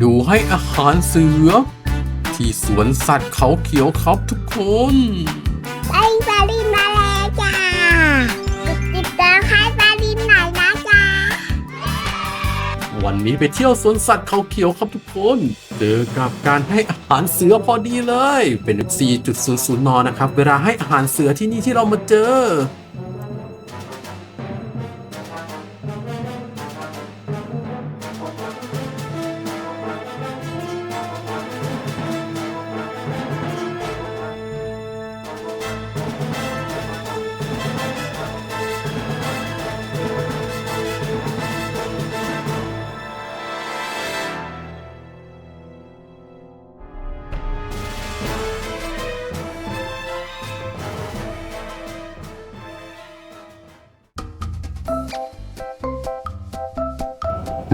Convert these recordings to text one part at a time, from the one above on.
ดูให้อาหารเสือ ที่สวนสัตว์เขาเขียวครับทุกคนไปบาลินมาแล้วจ้ากดติดตามให้บาลินหน่อยนะจ้าวันนี้ไปเที่ยวสวนสัตว์เขาเขียวครับทุกคน เจอกับการให้อาหารเสือพอดีเลย เป็น 4.00นนะครับ เวลาให้อาหารเสือที่นี่ที่เรามาเจอ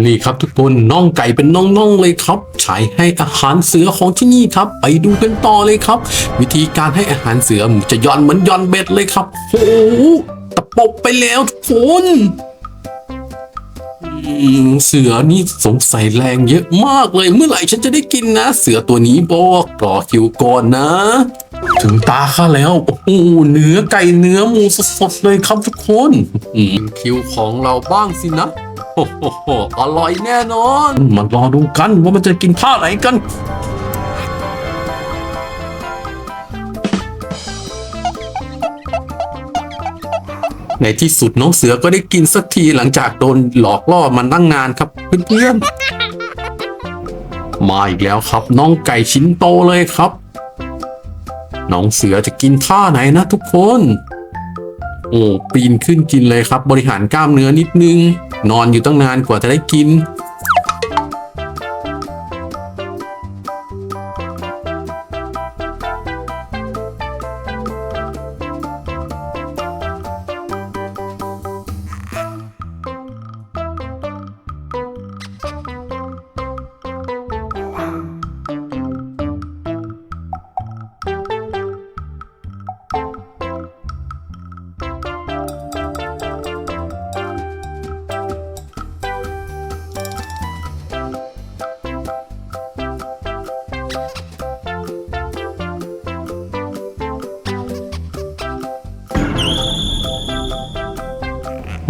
นี่ครับทุกคนน่องไก่เป็นน่องๆเลยครับใช้ให้อาหารเสือของที่นี่ครับ ไปดูกันต่อเลยครับ วิธีการให้อาหารเสือมจะย่อนเหมือนย่อนเบ็ดเลยครับโอ้โหตะปบไปแล้วทุกคนเสือนี่สงสัยแรงเยอะมากเลย เมื่อไหร่ฉันจะได้กินนะ เสือตัวนี้บอกรอคิวก่อนนะ ถึงตาข้าแล้วโอ้โหเนื้อไก่เนื้อหมูสดๆเลยครับทุกคนคิวของเราบ้างสินะ โอ้โหอร่อยแน่นอนมารอดูกันว่ามันจะกินท่าไหนกัน ในที่สุดน้องเสือก็ได้กินสักทีหลังจากโดนหลอกล่อมาตั้งนานครับเพื่อนๆ มาอีกแล้วครับ น้องไก่ชิ้นโตเลยครับ น้องเสือจะกินท่าไหนนะทุกคน โอ้ปีนขึ้นกินเลยครับ บริหารกล้ามเนื้อนิดนึง นอนอยู่ตั้งนานกว่าจะได้กิน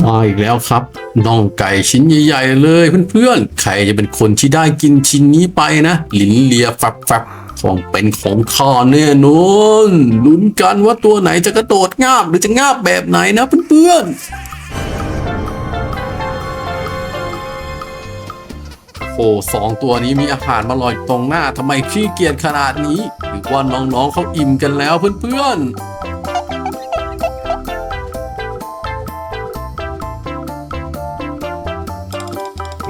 มาอีกแล้วครับน่องไก่ชิ้นใหญ่ๆเลยเพื่อนๆ ใครจะเป็นคนที่ได้กินชิ้นนี้ไปนะลิ้นเลียฟับฟับของเป็นของข้าแน่นอนลุ้นกันว่าตัวไหนจะกระโดดงาบหรือจะงาบแบบไหนนะเพื่อนๆ โอ้สองตัวนี้มีอาหารมาลอยตรงหน้าทำไมขี้เกียจขนาดนี้ หรือว่าน้องๆเขาอิ่มกันแล้วเพื่อนๆ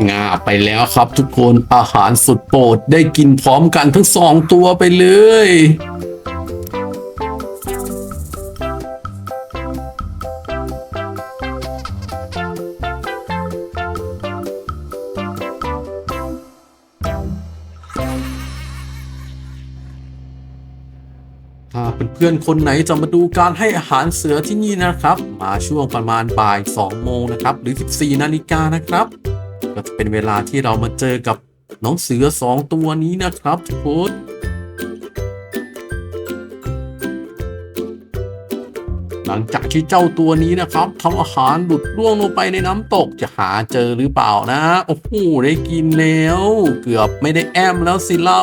งาไปแล้วครับทุกคนอาหารสุดโปรดได้กินพร้อมกันทั้งสองตัวไปเลยถ้าเพื่อนๆคนไหนจะมาดูการให้อาหารเสือที่นี่นะครับ มาช่วงประมาณบ่าย 2 โมงนะครับ หรือ 14 นาฬิกานะครับ ก็จะเป็นเวลาที่เรามาเจอกับน้องเสือสองตัวนี้นะครับทุกคนหลังจากที่เจ้าตัวนี้นะครับทำอาหารหลุดร่วงลงไปในน้ำตกจะหาเจอหรือเปล่านะ โอ้โหได้กินแล้ว เกือบไม่ได้แอมแล้วสิเรา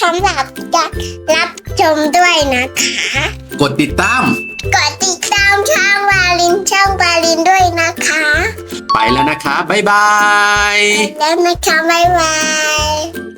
สำหรับการรับชมด้วยนะคะ กดติดตาม กดติดตามช่องวาลินช่องวาลินด้วยนะคะไปแล้วนะคะ บ๊ายบาย แล้วนะคะบ๊ายบาย